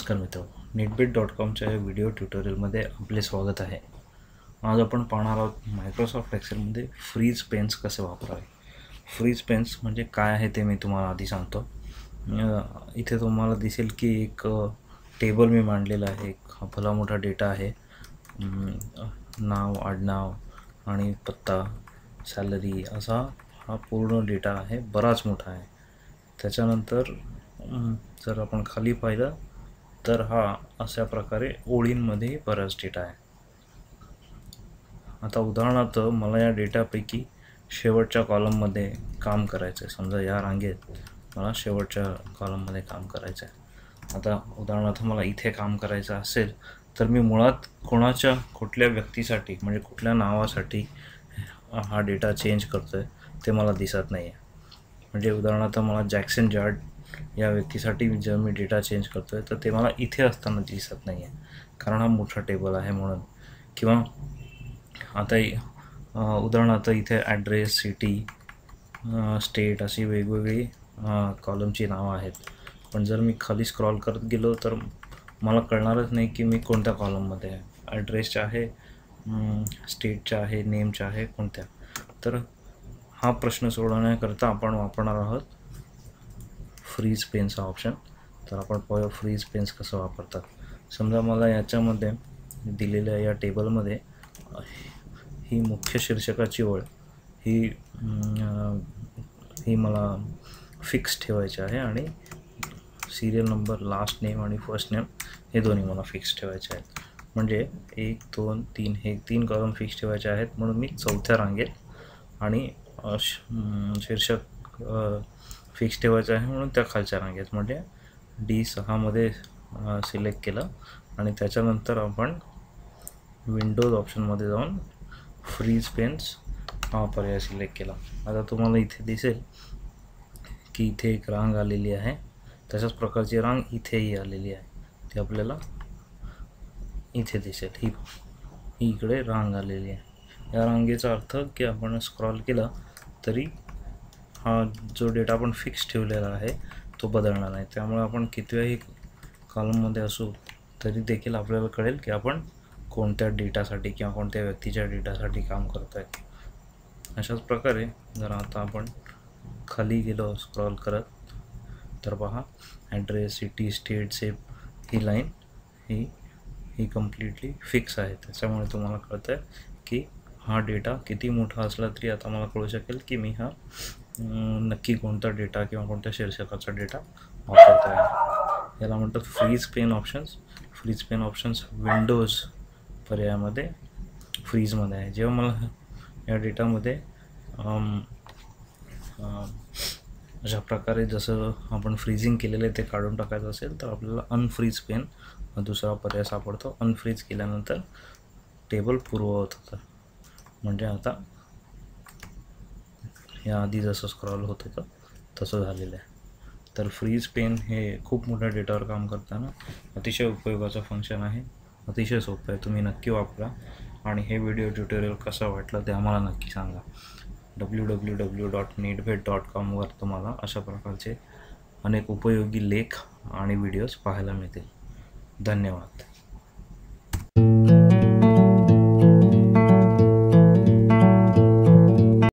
नमस्कार मित्र NetBet dot कॉमच्या या व्हिडिओ ट्युटोरियलमध्ये आपले स्वागत आहे. आज आपण पाहणार आहोत मायक्रोसॉफ्ट एक्सेलमध्ये फ्रीज पेन्स कसे वापरावे. फ्रीज पेन्स म्हणजे काय आहे ते मी तुम्हाला आधी सांगतो. इथे तुम्हाला दिसेल की एक टेबल मी मांडलेलं आहे. एक भला मोठा डेटा आहे. नाव आडनाव आणि पत्ता सॅलरी असा हा पूर्ण डेटा आहे. बराच मोठा आहे. त्याच्यानंतर जर आपण खाली पाहिलं तर हा अशा प्रकारे ओळींमध्ये बराच डेटा आहे. आता उदाहरणार्थ मला या डेटापैकी शेवटच्या कॉलममध्ये काम करायचं आहे समजा या रांगेत मला शेवटच्या कॉलममध्ये काम करायचं आहे आता उदाहरणार्थ मला इथे काम करायचं असेल तर मी मुळात कोणाच्या कुठल्या व्यक्तीसाठी म्हणजे कुठल्या नावासाठी हा डेटा चेंज करतो आहे ते मला दिसत नाही आहे म्हणजे उदाहरणार्थ मला जॅक्सन जार्ड या व्यक्तीसाठी जर मी डेटा चेंज करतो आहे तर ते मला इथे असताना दिसत नाही आहे कारण हा मोठा टेबल आहे म्हणून. किंवा आता उदाहरणार्थ इथे ॲड्रेस सिटी स्टेट अशी वेगवेगळी कॉलमची नावं आहेत. पण जर मी खाली स्क्रॉल करत गेलो तर मला कळणारच नाही की मी कोणत्या कॉलममध्ये आहे. ॲड्रेसच्या आहे स्टेटच्या आहे नेमच्या आहे कोणत्या. तर हा प्रश्न सोडवण्याकरता आपण वापरणार आहोत फ्रीज पेन्स हा ऑप्शन तर आपण पाहूया फ्रीज पेन्स कसं वापरतात. समजा मला याच्यामध्ये दिलेल्या या टेबलमध्ये ही मुख्य शीर्षकाची ओळ ही ही मला फिक्स ठेवायची आहे आणि सिरियल नंबर लास्ट नेम आणि फर्स्ट नेम हे दोन्ही मला फिक्स ठेवायचे आहेत. म्हणजे एक दोन तीन हे तीन कॉलम फिक्स ठेवायचे आहेत. म्हणून मी चौथ्या रांगेत आणि शीर्षक फिक्स ठेवायचं आहे म्हणून त्या खालच्या रांगेत म्हणजे डी सहामध्ये सिलेक्ट केलं. आणि त्याच्यानंतर आपण विंडोज ऑप्शनमध्ये जाऊन फ्रीज पेन्स हा पर्याय सिलेक्ट केला. आता तुम्हाला इथे दिसेल की इथे एक रांग आलेली आहे. तशाच प्रकारची रांग इथेही आलेली आहे. ती आपल्याला इथे दिसेल. ही ही इकडे रांग आलेली आहे. या रांगेचा अर्थ की आपण स्क्रॉल केला तरी हा जो डेटा आपण फिक्स ठेवलेला आहे तो बदलणार नाही. त्यामुळे आपण कितव्याही कॉलममध्ये असू तरी देखील आपल्याला कळेल की आपण कोणत्या डेटासाठी किंवा कोणत्या व्यक्तीच्या डेटासाठी काम करत आहे अशाच प्रकारे जर आता आपण खाली गेलो स्क्रॉल करत तर पहा ॲड्रेस सिटी स्टेट सेप ही लाईन ही ही कम्प्लिटली फिक्स आहे. त्याच्यामुळे तुम्हाला कळतं आहे की हा डेटा किती मोठा असला तरी आता मला कळू शकेल की मी हा नक्की कोणता डेटा किंवा कोणत्या शीर्षकाचा डेटा वापरता येईल. याला म्हणतात freeze pane options freeze pane options windows पर्यायामध्ये फ्रीजमध्ये आहे. जेव्हा मला या डेटामध्ये अशा प्रकारे जसं आपण फ्रीजिंग केलेलं आहे ते काढून टाकायचं असेल तर आपल्याला अनफ्रीज पेन हा दुसरा पर्याय सापडतो. अनफ्रीज केल्यानंतर टेबल पूर्ववत होतं. म्हणजे आता याआधी जसं स्क्रॉल होत होतं तसं झालेलं आहे. तर फ्रीज पेन हे खूप मोठ्या डेटावर काम करताना अतिशय उपयोगाचं फंक्शन आहे. अतिशय सोपं आहे. तुम्ही नक्की वापरा. आणि हे व्हिडिओ ट्युटोरियल कसं वाटलं ते आम्हाला नक्की सांगा. W W W dot Netbhet dot कॉमवर तुम्हाला अशा प्रकारचे अनेक उपयोगी लेख आणि व्हिडिओज पाहायला मिळतील. धन्यवाद.